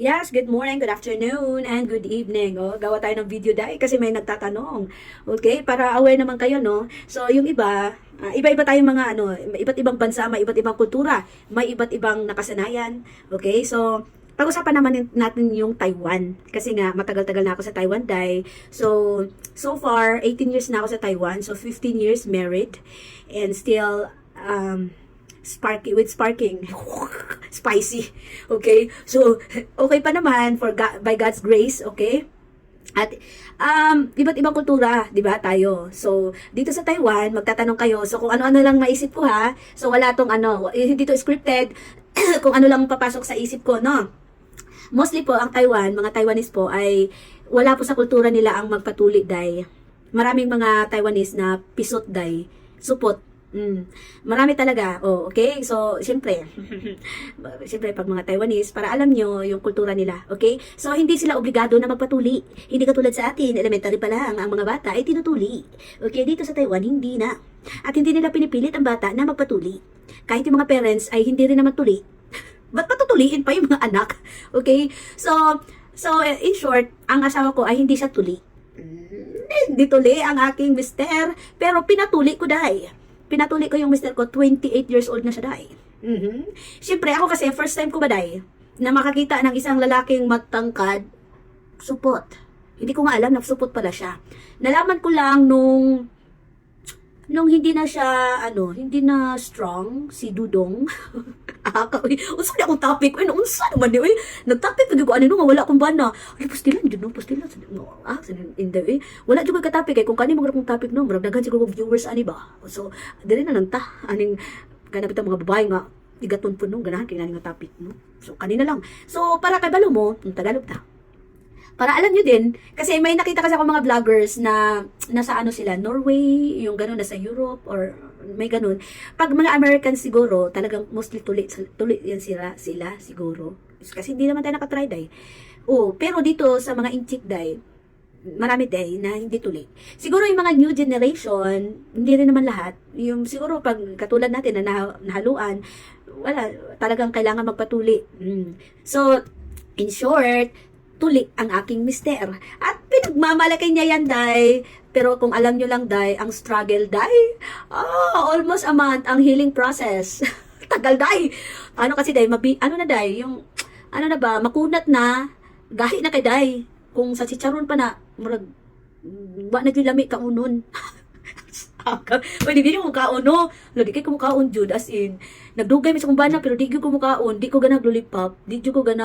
Yes, good morning, good afternoon, and good evening. Oh, gawa tayo ng video dahil kasi may nagtatanong. Okay, para aware naman kayo, no? So, yung iba, ah, iba-iba tayong mga ano, iba't ibang bansa, may iba't ibang kultura, may iba't ibang nakasanayan. Okay, so pag-usapan naman natin yung Taiwan. Kasi nga, matagal-tagal na ako sa Taiwan, dai. So, so far, 18 years na ako sa Taiwan. So, 15 years married. And still, um, sparky with sparking spicy okay? So okay pa naman for God, by God's grace okay? At um iba't ibang kultura 'di ba tayo? So dito sa Taiwan magtatanong kayo so kung ano-ano lang maisip ko ha? So wala tong ano hindi to scripted kung ano lang papasok sa isip ko no? Mostly po ang Taiwan mga Taiwanese po ay wala po sa kultura nila ang magpatuli day maraming mga Taiwanese na pisot day supot Mm. Marami talaga. Oh, okay? So, siyempre, siyempre pag mga Taiwanese, para alam nyo yung kultura nila. Okay? So, hindi sila obligado na magpatuli. Hindi katulad sa atin, elementary pa lang, ang mga bata ay tinutuli. Okay? Dito sa Taiwan, hindi na. At hindi nila pinipilit ang bata na magpatuli. Kahit yung mga parents ay hindi rin naman tuli. Ba't patutuliin pa yung mga anak? Okay? So, so in short, ang asawa ko ay hindi siya tuli. Hindi tuli ang aking mister, pero pinatuli ko dahil pinatuli ko yung mister ko, 28 years old na siya, day. Mhm. Siyempre, ako kasi, first time ko ba, day, na makakita ng isang lalaking matangkad, supot. Hindi ko nga alam na supot pala siya. Nalaman ko lang nung nung hindi na siya, ano, hindi na strong, si Dudong. Aka, uy, unsa na akong topic? Uy, unsa naman ni, uy, nag-topic pag ko, ano, nga, wala akong bana. Uy, pastilan, dyan, no, pastilan. No, ah, in the, eh, wala juga ka topic, eh, kung kani mo kong topic, no, maragdagan siguro viewers, ani ba? So, dili na lang ta, aning, ganapit ang mga babae nga, igaton po, no, ganahan kayo nga topic, no. So, kanina lang. So, para kay balo mo, yung Tagalog ta para alam nyo din, kasi may nakita kasi ako mga vloggers na nasa ano sila, Norway, yung gano'n, nasa Europe, or may gano'n. Pag mga Americans siguro, talagang mostly tuli, tuli yan sila, sila siguro. Kasi hindi naman tayo nakatry day. Oh, pero dito sa mga inchik day, marami day na hindi tuli. Siguro yung mga new generation, hindi rin naman lahat. Yung siguro pag katulad natin na nah- nahaluan, wala, talagang kailangan magpatuli. Mm. So, in short, tuli ang aking mister. At pinagmamalaki niya yan, Day. Pero kung alam nyo lang, Day, ang struggle, Day, ah, almost a month ang healing process. Tagal, Day. Ano kasi, Day, mabi, ano na, Day, yung, ano na ba, makunat na, gahi na kay Day. Kung sa chicharon pa na, murag, wa naglilami ka unon. Pwede di mo kaon no. Lo di kay ko kaon jud as in. Nagdugay mi sa kumbana pero di ko mukaon, di ko ganag lollipop, di ko ganag